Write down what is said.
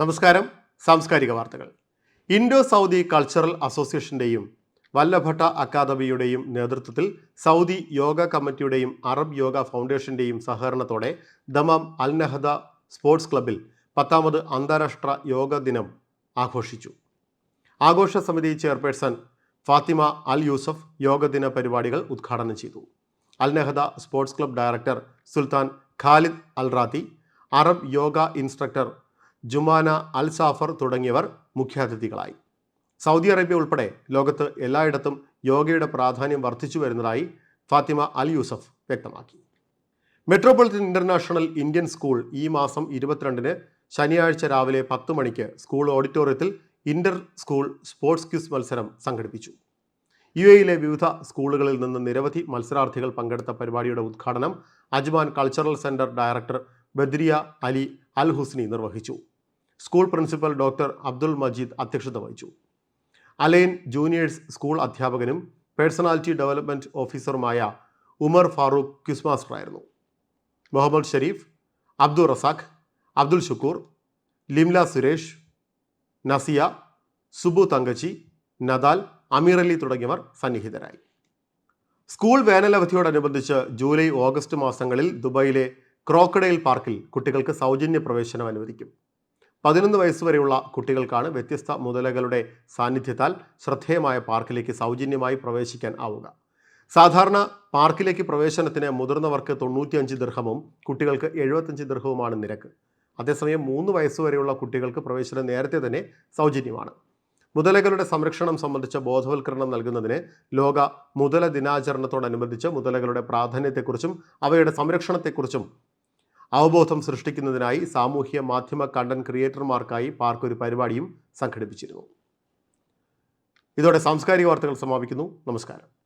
നമസ്കാരം. സാംസ്കാരിക വാർത്തകൾ. ഇൻഡോ സൗദി കൾച്ചറൽ അസോസിയേഷന്റെയും വല്ലഭട്ട അക്കാദമിയുടെയും നേതൃത്വത്തിൽ സൗദി യോഗ കമ്മിറ്റിയുടെയും അറബ് യോഗ ഫൗണ്ടേഷന്റെയും സഹകരണത്തോടെ ദമാം അൽ നഹദ സ്പോർട്സ് ക്ലബിൽ പത്താമത് അന്താരാഷ്ട്ര യോഗ ദിനം ആഘോഷിച്ചു. ആഘോഷ സമിതി chairperson Fatima Al Yousuf yoga ദിന പരിപാടികൾ ഉദ്ഘാടനം ചെയ്തു. Al Nahda sports club director Sultan Khalid Al Rathi Arab yoga instructor Jumana Al Safar തുടങ്ങിയവർ മുഖ്യാതിഥികളായി. സൗദി അറേബ്യ ഉൾപ്പെടെ ലോകത്ത് എല്ലായിടത്തും യോഗയുടെ പ്രാധാന്യം വർദ്ധിച്ചു വരുന്നതായി ഫാത്തിമ അൽ യൂസഫ് വ്യക്തമാക്കി. മെട്രോപൊളിറ്റൻ ഇന്റർനാഷണൽ ഇന്ത്യൻ സ്കൂൾ ഈ മാസം ഇരുപത്തിരണ്ടിന് ശനിയാഴ്ച രാവിലെ പത്ത് മണിക്ക് സ്കൂൾ ഓഡിറ്റോറിയത്തിൽ ഇന്റർ സ്കൂൾ സ്പോർട്സ് ക്യൂസ് മത്സരം സംഘടിപ്പിച്ചു. യു എയിലെ വിവിധ സ്കൂളുകളിൽ നിന്ന് നിരവധി മത്സരാർത്ഥികൾ പങ്കെടുത്ത പരിപാടിയുടെ ഉദ്ഘാടനം Ajman cultural centre director Badriya Ali Al Husni നിർവഹിച്ചു. School principal doctor Abdul Majeed അധ്യക്ഷത വഹിച്ചു. അലൈൻ ജൂനിയേഴ്സ് സ്കൂൾ അധ്യാപകനും പേഴ്സണാലിറ്റി ഡെവലപ്മെന്റ് ഓഫീസറുമായ ഉമർ ഫാറൂഖ് ക്വിസ് ആയിരുന്നു. മുഹമ്മദ് ഷരീഫ് അബ്ദുൾ റസാഖ് അബ്ദുൾ ഷുക്കൂർ ലിംല സുരേഷ് നസിയ സുബു തങ്കച്ചി നദാൽ അമീർ അലി തുടങ്ങിയവർ സന്നിഹിതരായി. സ്കൂൾ വേനലവധിയോടനുബന്ധിച്ച് ജൂലൈ ഓഗസ്റ്റ് മാസങ്ങളിൽ ദുബായിലെ ക്രോക്കഡൈൽ പാർക്കിൽ കുട്ടികൾക്ക് സൗജന്യ പ്രവേശനം അനുവദിക്കും. പതിനൊന്ന് വയസ്സുവരെയുള്ള കുട്ടികൾക്കാണ് വ്യത്യസ്ത മുതലകളുടെ സാന്നിധ്യത്താൽ ശ്രദ്ധേയമായ പാർക്കിലേക്ക് സൗജന്യമായി പ്രവേശിക്കാൻ ആവുക. സാധാരണ പാർക്കിലേക്ക് പ്രവേശനത്തിന് മുതിർന്നവർക്ക് തൊണ്ണൂറ്റിയഞ്ച് ദീർഘവും കുട്ടികൾക്ക് എഴുപത്തഞ്ച് ദീർഘവുമാണ് നിരക്ക്. അതേസമയം മൂന്ന് വയസ്സുവരെയുള്ള കുട്ടികൾക്ക് പ്രവേശനം നേരത്തെ തന്നെ സൗജന്യമാണ്. മുതലകളുടെ സംരക്ഷണം സംബന്ധിച്ച ബോധവൽക്കരണം നൽകുന്നതിന് ലോക മുതല ദിനാചരണത്തോടനുബന്ധിച്ച് മുതലകളുടെ പ്രാധാന്യത്തെക്കുറിച്ചും അവയുടെ സംരക്ഷണത്തെക്കുറിച്ചും അവബോധം സൃഷ്ടിക്കുന്നതിനായി സാമൂഹ്യ മാധ്യമ കണ്ടന്റ് ക്രിയേറ്റർമാർക്കായി പാർക്ക് ഒരു പരിപാടിയും സംഘടിപ്പിച്ചിരുന്നു. ഇതോടെ സാംസ്കാരിക വാർത്തകൾ സമാപിക്കുന്നു. നമസ്കാരം.